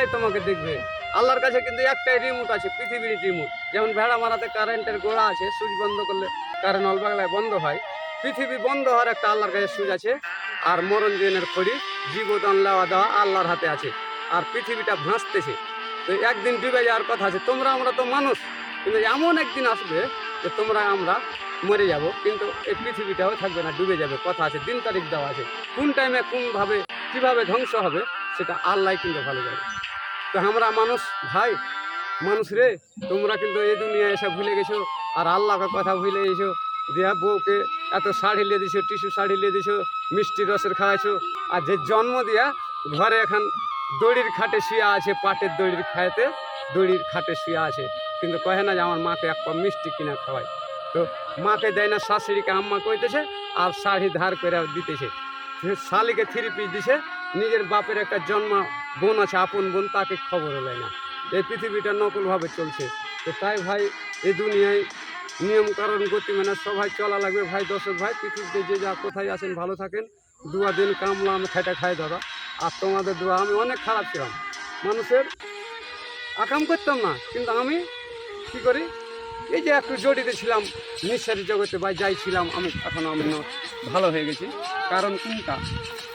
আল্লাহ তোমাকে দেখবে। আল্লাহর কাছে কিন্তু একটাই রিমোট আছে, পৃথিবীর রিমোট যেমন ভেড়া মারাতে কারেন্টের গোড়া আছে সুইচ বন্ধ করলে কারেন্ট অলবাগলায় বন্ধ হয়। পৃথিবী বন্ধ হওয়ার একটা আল্লাহর কাছে সুইচ আছে, আর মরণ জীবনের খড়ি, জীবদান লেওয়া দেওয়া আল্লাহর হাতে আছে, আর পৃথিবীটা ভাসতেছে। তো একদিন ডুবে যাওয়ার কথা আছে, তোমরা আমরা তো মানুষ। কিন্তু এমন একদিন আসবে যে তোমরা আমরা মরে যাব, কিন্তু এই পৃথিবীটাও থাকবে না, ডুবে যাবে। কথা আছে, দিন তারিখ দেওয়া আছে। কোন টাইমে কোনভাবে, কীভাবে ধ্বংস হবে সেটা আল্লাহ কিন্তু ভালো যাবে তো আমরা মানুষ, ভাই, মানুষ রে, তোমরা কিন্তু এই দুনিয়া এসে ভুলে গেছো, আর আল্লাহকে কথা ভুলে গেছো। দিয়া বউকে এত শাড়ি লিয়ে দিছো, টিস্যু শাড়ি লিয়ে দিছো, মিষ্টি রসের খাওয়াইছো, আর যে জন্ম দিয়া ঘরে এখন দড়ির খাটে শুয়ে আছে, পাটের দড়ির খাইতে দড়ির খাটে শুয়ে আছে, কিন্তু কহে না যে আমার মাকে এক পা মিষ্টি কিনা খাওয়াই। তো মাকে দেয় না, শাশুড়িকে আম্মা কইতেছে, আর শাড়ি ধার করে দিতেছে। শালিকে থ্রি পিস দিছে নিজের বাপের একটা জন্ম, বোন আছে, আপন বোন, তাকে খবর হলে না। এই পৃথিবীটা নকলভাবে চলছে। তো তাই ভাই, এই দুনিয়ায় নিয়ম কারণ গতি মানে সবাই চলা লাগবে। ভাই, দর্শক ভাই, পৃথিবীতে যে যা কোথায় আছেন, ভালো থাকেন। দুয়া দিন কামলা আমি খাইটা খাই দাদা। আর তোমাদের দোয়া, আমি অনেক খারাপ ছিলাম। মানুষের আকাম করতাম না, কিন্তু আমি কি করি? এই যে একটু জড়িত ছিলাম নিঃশ্বাসী জগতে বা যাই ছিলাম, আমি এখন আমি ভালো হয়ে গেছি। কারণ কোনটা?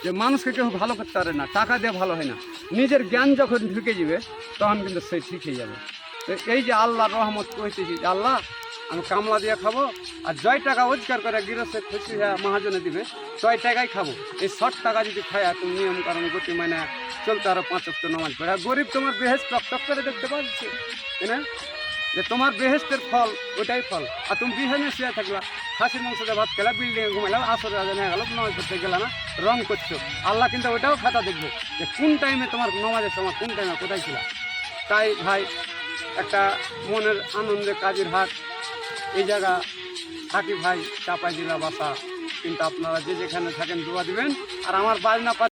যে মানুষকে কেউ ভালো করতে পারে না, টাকা দিয়ে ভালো হয় না। নিজের জ্ঞান যখন ঢুকে যাবে, তখন কিন্তু সে হয়ে যাবে। তো এই যে আল্লাহ রহমত কইতেছি যে, আল্লাহ, আমি কামলা দিয়ে খাব, আর জয় টাকা রোজগার করে গৃহস্থে খুশি হয়ে মহাজনে দিবে ছয় টাকাই খাব। এই ষট টাকা যদি খায় তুমি নিয়ম কারণ গতি মানে চলতে আরও পাঁচ অক্ট নামাজ পড়ে। আর গরিব তোমার বেহেস টক টক করে দেখতে পাচ্ছি না? যে তোমার বেহেস্তের ফল ওটাই ফল। আর তুমি বিহানে শুয়ে থাকলা, খাসির মাংস দিয়ে ভাত খেলা বিল্ডিংয়ে ঘুমাইলাম আসর নিয়ে গেল, নমাজ করতে গেলা না, রং করছ। আল্লাহ কিন্তু ওটাও খাতা দেখবে যে কোন টাইমে তোমার নমাজের সময়, কোন টাইমে কোথায় ছিল। তাই ভাই, একটা মনের আনন্দে কাজের হাট এই জায়গা থাকি ভাই, চাপাই জেলা বাসা। কিন্তু আপনারা যে যেখানে থাকেন, দোয়া দিবেন। আর আমার বাজনা